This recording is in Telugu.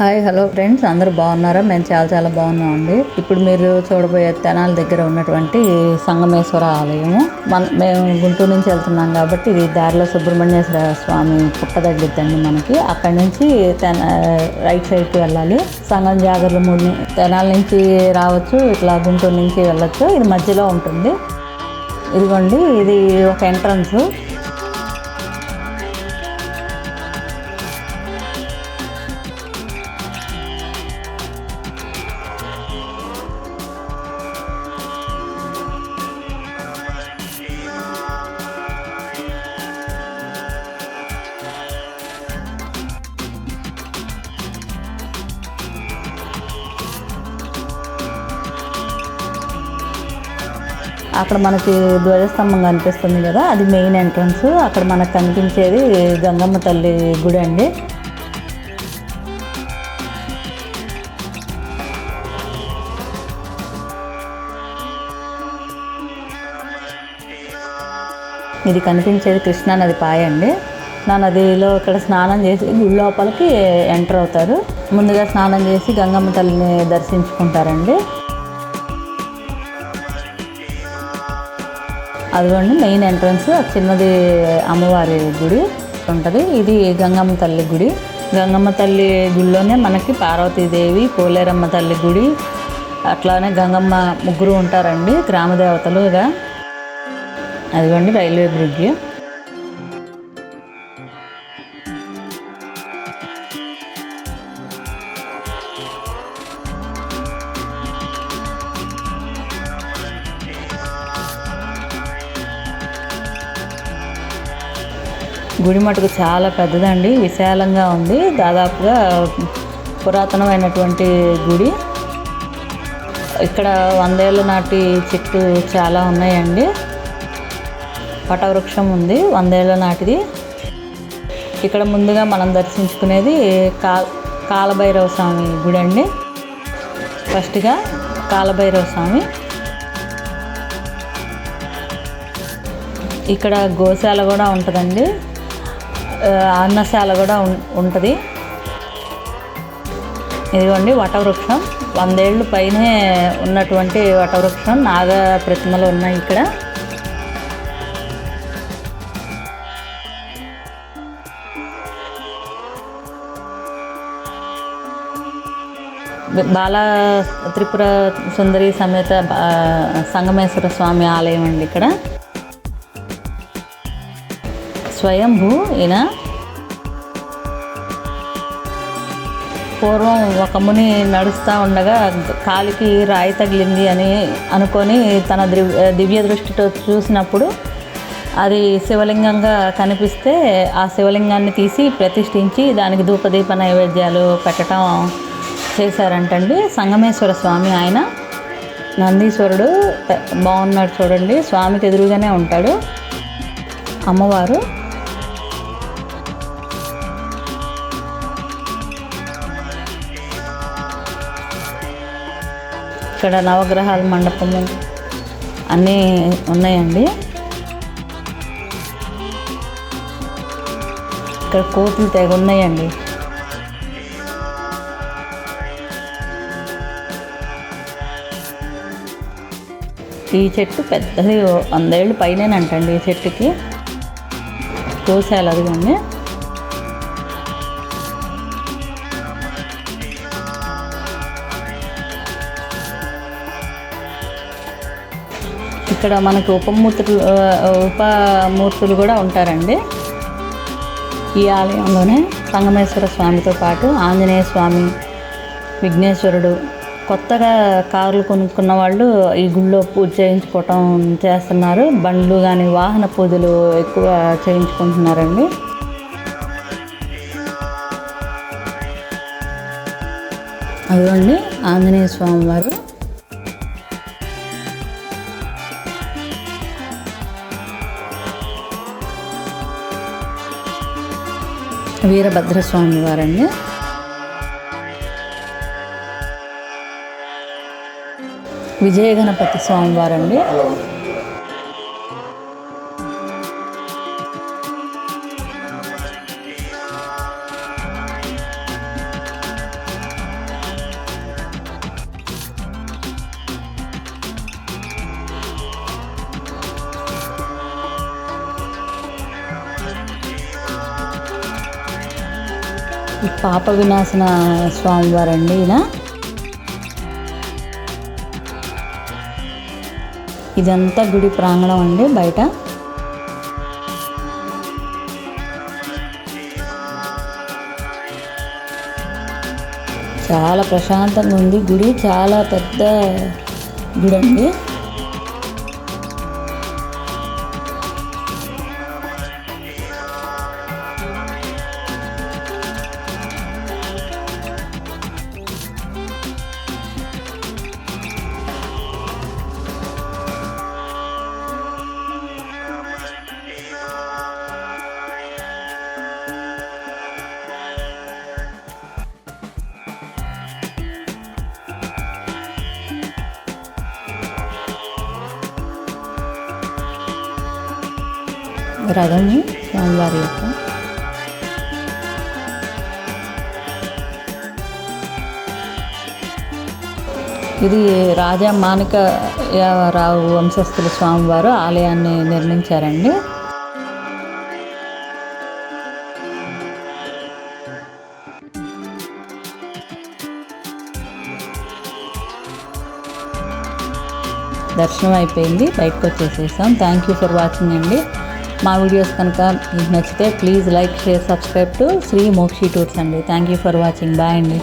Hi hello friends. అందరూ బాగున్నారా? మేము చాలా చాలా బాగున్నామండి. ఇప్పుడు మీరు చూడబోయే తెనాల దగ్గర ఉన్నటువంటి సంగమేశ్వర ఆలయము. మన మేము గుంటూరు నుంచి వెళ్తున్నాం కాబట్టి ఇది దారిలో సుబ్రహ్మణ్యేశ్వర స్వామి పుట్ట తగ్గిద్దండి మనకి. అక్కడి నుంచి తెన రైట్ సైడ్కి వెళ్ళాలి. సంగం జాగర్ల మూడు తెనాల నుంచి రావచ్చు ఇట్లా గుంటూరు నుంచి వెళ్ళొచ్చు. ఇది మధ్యలో ఉంటుంది. ఇదిగోండి ఇది ఒక ఎంట్రన్స్. అక్కడ మనకి ధ్వజస్తంభం కనిపిస్తుంది కదా అది మెయిన్ ఎంట్రన్స్. అక్కడ మనకు కనిపించేది గంగమ్మ తల్లి గుడి అండి. ఇది కనిపించేది కృష్ణానది పాయ అండి. నా నదిలో ఇక్కడ స్నానం చేసి గుడి లోపలికి ఎంటర్ అవుతారు. ముందుగా స్నానం చేసి గంగమ్మ తల్లిని దర్శించుకుంటారండి. అదిగోండి మెయిన్ ఎంట్రన్స్ చిన్నది అమ్మవారి గుడి ఉంటుంది. ఇది గంగమ్మ తల్లి గుడి. గంగమ్మ తల్లి గుడిలోనే మనకి పార్వతీదేవి పోలేరమ్మ తల్లి గుడి అట్లానే గంగమ్మ ముగ్గురు ఉంటారండి గ్రామ దేవతలు ఇక. అదిగోండి రైల్వే బ్రిడ్జ్. గుడి మటుకు చాలా పెద్దదండి విశాలంగా ఉంది. దాదాపుగా పురాతనమైనటువంటి గుడి. ఇక్కడ వందేళ్ళ నాటి చెట్టు చాలా ఉన్నాయండి. వటవృక్షం ఉంది వందేళ్ళ నాటిది. ఇక్కడ ముందుగా మనం దర్శించుకునేది కా కాలభైరవ స్వామి గుడి అండి. ఫస్ట్గా కాలభైరవ స్వామి. ఇక్కడ గోశాల కూడా ఉంటుందండి. అన్నశాల కూడా ఉం- ఉంటుంది. ఇదిగోండి వటవృక్షం. వందేళ్ళు పైనే ఉన్నటువంటి వటవృక్షం నాగ ప్రతిమలు ఉన్నాయి ఇక్కడ. బాల త్రిపుర సుందరి సమేత సంగమేశ్వర స్వామి ఆలయం అండి ఇక్కడ. స్వయంభూ ఈయన. పూర్వం ఒక ముని నడుస్తూ ఉండగా కాలికి రాయి తగిలింది అని అనుకొని తన దివ్య దృష్టితో చూసినప్పుడు అది శివలింగంగా కనిపిస్తే ఆ శివలింగాన్ని తీసి ప్రతిష్ఠించి దానికి ధూపదీప నైవేద్యాలు పెట్టడం చేశారంటండి సంగమేశ్వర స్వామి ఆయన. నందీశ్వరుడు బాగున్నాడు చూడండి స్వామికి ఎదురుగానే ఉంటాడు. అమ్మవారు ఇక్కడ నవగ్రహాల మండపము అన్నీ ఉన్నాయండి. ఇక్కడ కోతులు తెగ ఉన్నాయండి. ఈ చెట్టు పెద్దది వందేళ్ళు పైనేనంటండి ఈ చెట్టుకి. కోసాయిలు అది కానీ ఇక్కడ మనకి ఉపమూర్తులు ఉపమూర్తులు కూడా ఉంటారండి. ఈ ఆలయంలోనే సంగమేశ్వర స్వామితో పాటు ఆంజనేయ స్వామి విఘ్నేశ్వరుడు కొత్తగా కార్లు కొనుక్కున్న వాళ్ళు ఈ గుళ్ళో పూజ చేయించుకోవటం చేస్తున్నారు. బండ్లు కానీ వాహన పూజలు ఎక్కువ చేయించుకుంటున్నారండి. అదిగోండి ఆంజనేయ స్వామి వారు. వీరభద్రస్వామి వారండి విజయ గణపతి స్వామి పాప వినాశన స్వామివారండి ఈయన. ఇదంతా గుడి ప్రాంగణం అండి బయట. చాలా ప్రశాంతంగా ఉంది గుడి చాలా పెద్ద గుడి అండి రథము స్వామివారి యొక్క. ఇది రాజా మాణిక రావు వంశస్థుల స్వామివారు ఆలయాన్ని నిర్మించారండి. దర్శనం అయిపోయింది. బయటకు వచ్చేసేసాం. థ్యాంక్ యూ ఫర్ వాచింగ్ అండి. మా వీడియోస్ కనుక మీకు నచ్చితే please like share subscribe to Shri Mokshi tours అండి thank you for watching bye అండి.